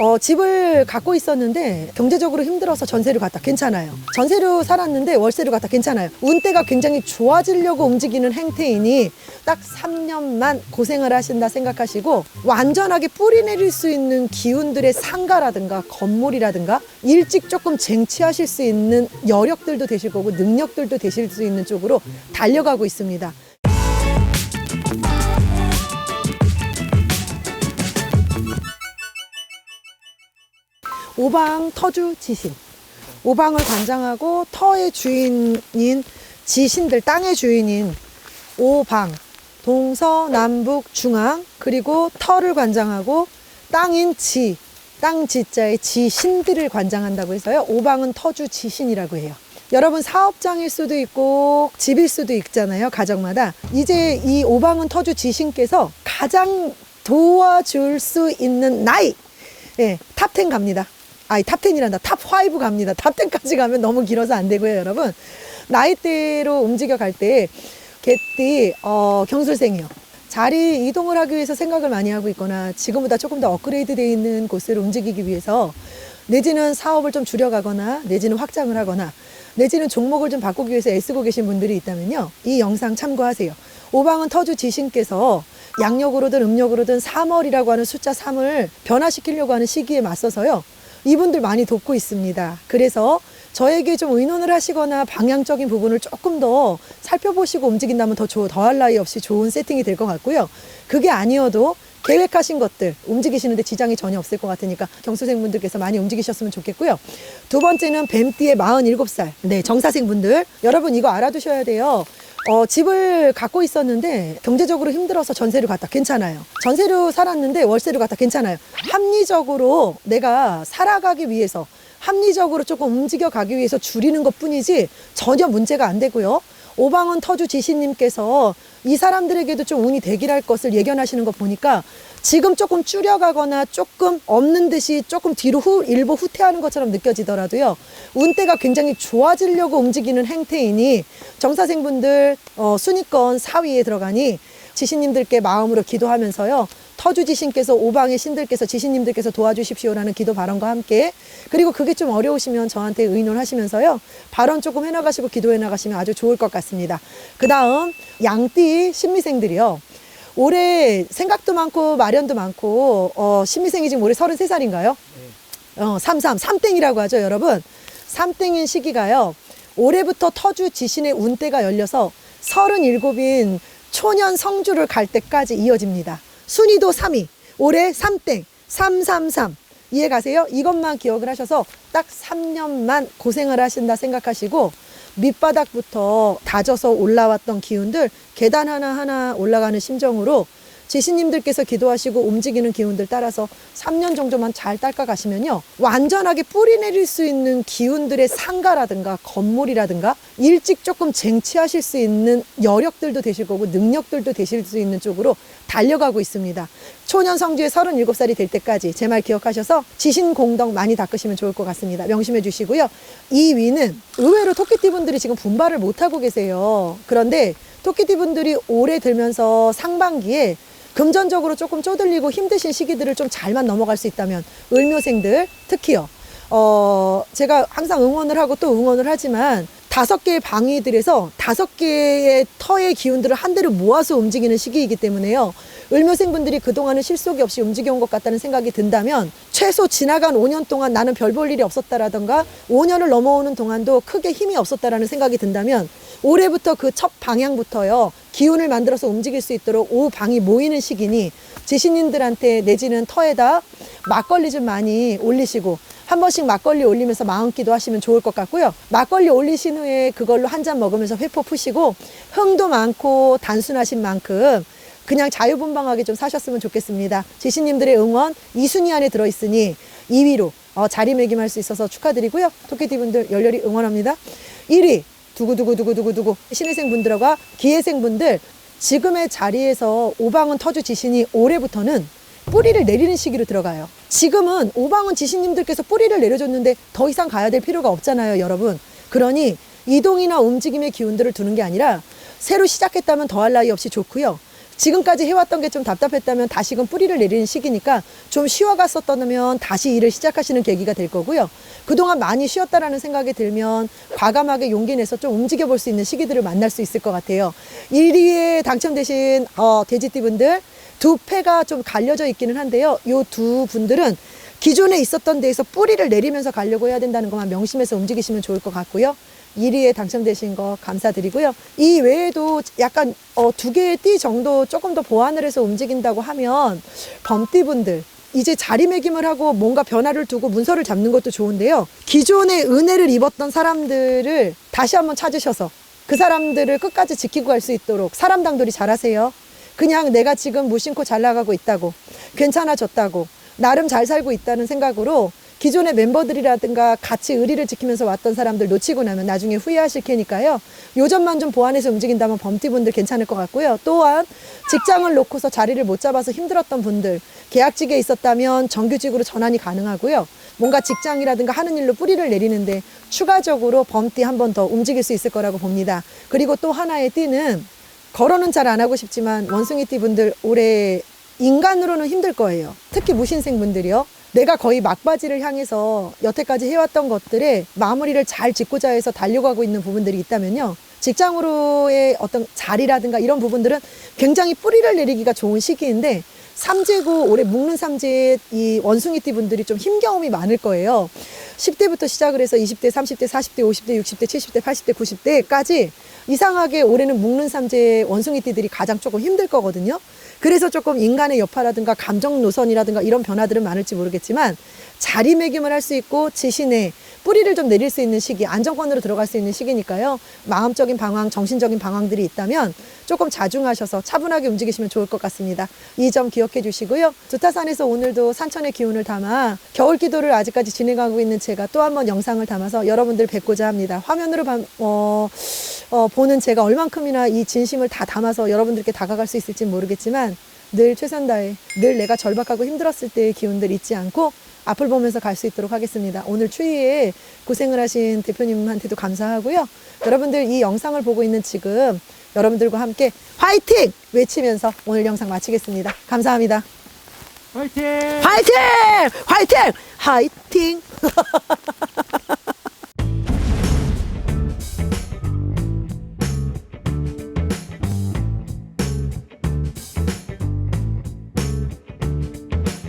어, 집을 갖고 있었는데 경제적으로 힘들어서 전세를 갔다 괜찮아요. 전세로 살았는데 월세로 갔다 괜찮아요. 운대가 굉장히 좋아지려고 움직이는 행태이니 딱 3년만 고생을 하신다 생각하시고 완전하게 뿌리 내릴 수 있는 기운들의 상가라든가 건물이라든가 일찍 조금 쟁취하실 수 있는 여력들도 되실 거고 능력들도 되실 수 있는 쪽으로 달려가고 있습니다. 오방 터주 지신. 오방을 관장하고 터의 주인인 지신들, 땅의 주인인 오방, 동서 남북 중앙, 그리고 터를 관장하고 땅인 지, 땅 지자의 지신들을 관장한다고 해서요. 오방은 터주 지신이라고 해요. 여러분 사업장일 수도 있고 집일 수도 있잖아요. 가정마다. 이제 이 오방은 터주 지신께서 가장 도와줄 수 있는 나이 예, 탑10 갑니다. 아니, 탑10이란다. 탑5 갑니다. 탑10까지 가면 너무 길어서 안 되고요, 여러분. 나이대로 움직여 갈 때, 개띠, 어, 경술생이요. 자리 이동을 하기 위해서 생각을 많이 하고 있거나, 지금보다 조금 더 업그레이드 되어 있는 곳을 움직이기 위해서, 내지는 사업을 좀 줄여가거나, 내지는 확장을 하거나, 내지는 종목을 좀 바꾸기 위해서 애쓰고 계신 분들이 있다면요. 이 영상 참고하세요. 오방은 터주 지신께서 양력으로든 음력으로든 3월이라고 하는 숫자 3을 변화시키려고 하는 시기에 맞서서요. 이분들 많이 돕고 있습니다. 그래서 저에게 좀 의논을 하시거나 방향적인 부분을 조금 더 살펴보시고 움직인다면 더 좋, 더할 나위 없이 좋은 세팅이 될 것 같고요. 그게 아니어도 계획하신 것들 움직이시는데 지장이 전혀 없을 것 같으니까 경수생분들께서 많이 움직이셨으면 좋겠고요. 두 번째는 뱀띠의 47살. 네, 정사생분들. 여러분 이거 알아두셔야 돼요. 어, 집을 갖고 있었는데 경제적으로 힘들어서 전세를 갔다 괜찮아요. 전세로 살았는데 월세로 갔다 괜찮아요. 합리적으로 내가 살아가기 위해서 합리적으로 조금 움직여 가기 위해서 줄이는 것 뿐이지 전혀 문제가 안 되고요. 오방은 터주 지신님께서 이 사람들에게도 좀 운이 대기할 것을 예견하시는 거 보니까 지금 조금 줄여가거나 조금 없는 듯이 조금 뒤로 후, 일부 후퇴하는 것처럼 느껴지더라도요. 운대가 굉장히 좋아지려고 움직이는 행태이니 정사생분들 어, 순위권 4위에 들어가니 지신님들께 마음으로 기도하면서요. 터주 지신께서 오방의 신들께서 지신님들께서 도와주십시오라는 기도 발언과 함께 그리고 그게 좀 어려우시면 저한테 의논하시면서요. 발언 조금 해나가시고 기도해 나가시면 아주 좋을 것 같습니다. 그 다음 양띠 신미생들이요. 올해 생각도 많고 마련도 많고 어, 신미생이 지금 올해 33살인가요? 어, 33, 삼땡이라고 하죠, 여러분. 삼땡인 시기가요. 올해부터 터주 지신의 운대가 열려서 37인 초년 성주를 갈 때까지 이어집니다. 순위도 3위. 올해 3땡, 333. 이해 가세요? 이것만 기억을 하셔서 딱 3년만 고생을 하신다 생각하시고 밑바닥부터 다져서 올라왔던 기운들 계단 하나하나 올라가는 심정으로 지신님들께서 기도하시고 움직이는 기운들 따라서 3년 정도만 잘 닦아 가시면요. 완전하게 뿌리 내릴 수 있는 기운들의 상가라든가 건물이라든가 일찍 조금 쟁취하실 수 있는 여력들도 되실 거고 능력들도 되실 수 있는 쪽으로 달려가고 있습니다. 초년 성주에 37살이 될 때까지 제 말 기억하셔서 지신 공덕 많이 닦으시면 좋을 것 같습니다. 명심해 주시고요. 이 위는 의외로 토끼띠 분들이 지금 분발을 못 하고 계세요. 그런데 토끼띠 분들이 올해 들면서 상반기에 금전적으로 조금 쪼들리고 힘드신 시기들을 좀 잘만 넘어갈 수 있다면 을묘생들 특히요. 어, 제가 항상 응원을 하고 또 응원을 하지만 다섯 개의 방위들에서 다섯 개의 터의 기운들을 한 대로 모아서 움직이는 시기이기 때문에요. 을묘생분들이 그동안은 실속이 없이 움직여온 것 같다는 생각이 든다면 최소 지나간 5년 동안 나는 별 볼 일이 없었다라던가 5년을 넘어오는 동안도 크게 힘이 없었다라는 생각이 든다면 올해부터 그 첫 방향부터요 기운을 만들어서 움직일 수 있도록 오 방이 모이는 시기니 지신님들한테 내지는 터에다 막걸리 좀 많이 올리시고 한 번씩 막걸리 올리면서 마음기도 하시면 좋을 것 같고요. 막걸리 올리신 후에 그걸로 한 잔 먹으면서 회포 푸시고 흥도 많고 단순하신 만큼 그냥 자유분방하게 좀 사셨으면 좋겠습니다. 지신님들의 응원 2순위 안에 들어있으니 2위로 어, 자리매김할 수 있어서 축하드리고요. 토끼띠 분들 열렬히 응원합니다. 1위 두구두구두구두구두구 신의생 분들과 기회생 분들 지금의 자리에서 오방은 터주 지신이 올해부터는 뿌리를 내리는 시기로 들어가요. 지금은 오방은 지신님들께서 뿌리를 내려줬는데 더 이상 가야 될 필요가 없잖아요, 여러분. 그러니 이동이나 움직임의 기운들을 두는 게 아니라 새로 시작했다면 더할 나위 없이 좋고요. 지금까지 해왔던 게 좀 답답했다면 다시금 뿌리를 내리는 시기니까 좀 쉬어갔었다면 다시 일을 시작하시는 계기가 될 거고요. 그동안 많이 쉬었다라는 생각이 들면 과감하게 용기 내서 좀 움직여 볼 수 있는 시기들을 만날 수 있을 것 같아요. 1위에 당첨되신 어, 돼지띠분들 두 패가 좀 갈려져 있기는 한데요. 요 두 분들은 기존에 있었던 데에서 뿌리를 내리면서 가려고 해야 된다는 것만 명심해서 움직이시면 좋을 것 같고요. 1위에 당첨되신 거 감사드리고요. 이 외에도 약간 어, 두 개의 띠 정도 조금 더 보완을 해서 움직인다고 하면 범띠분들 이제 자리매김을 하고 뭔가 변화를 두고 문서를 잡는 것도 좋은데요. 기존에 은혜를 입었던 사람들을 다시 한번 찾으셔서 그 사람들을 끝까지 지키고 갈 수 있도록 사람 당돌이 잘하세요. 그냥 내가 지금 무심코 잘 나가고 있다고 괜찮아졌다고 나름 잘 살고 있다는 생각으로 기존의 멤버들이라든가 같이 의리를 지키면서 왔던 사람들 놓치고 나면 나중에 후회하실 테니까요. 요점만 좀 보완해서 움직인다면 범띠분들 괜찮을 것 같고요. 또한 직장을 놓고서 자리를 못 잡아서 힘들었던 분들, 계약직에 있었다면 정규직으로 전환이 가능하고요. 뭔가 직장이라든가 하는 일로 뿌리를 내리는데 추가적으로 범띠 한 번 더 움직일 수 있을 거라고 봅니다. 그리고 또 하나의 띠는 걸어는 잘안 하고 싶지만 원숭이 띠 분들 올해 인간으로는 힘들 거예요. 특히 무신생 분들이요. 내가 거의 막바지를 향해서 여태까지 해왔던 것들에 마무리를 잘 짓고자 해서 달려가고 있는 부분들이 있다면요. 직장으로의 어떤 자리라든가 이런 부분들은 굉장히 뿌리를 내리기가 좋은 시기인데 삼재고 올해 묵는 삼재의 이 원숭이띠 분들이 좀 힘겨움이 많을 거예요. 10대부터 시작을 해서 20대, 30대, 40대, 50대, 60대, 70대, 80대, 90대까지 이상하게 올해는 묵는 삼재의 원숭이띠들이 가장 조금 힘들 거거든요. 그래서 조금 인간의 여파라든가 감정 노선이라든가 이런 변화들은 많을지 모르겠지만 자리매김을 할 수 있고 지신의 뿌리를 좀 내릴 수 있는 시기, 안정권으로 들어갈 수 있는 시기니까요. 마음적인 방황, 정신적인 방황들이 있다면 조금 자중하셔서 차분하게 움직이시면 좋을 것 같습니다. 이 점 기억해 주시고요. 두타산에서 오늘도 산천의 기운을 담아 겨울 기도를 아직까지 진행하고 있는 제가 또 한 번 영상을 담아서 여러분들 뵙고자 합니다. 화면으로 봐- 어, 어, 보는 제가 얼만큼이나 이 진심을 다 담아서 여러분들께 다가갈 수 있을지 모르겠지만 늘 최선 다해 늘 내가 절박하고 힘들었을 때의 기운들 잊지 않고 앞을 보면서 갈 수 있도록 하겠습니다. 오늘 추위에 고생을 하신 대표님한테도 감사하고요. 여러분들 이 영상을 보고 있는 지금 여러분들과 함께 화이팅! 외치면서 오늘 영상 마치겠습니다. 감사합니다. 화이팅! 화이팅! 화이팅! 화이팅!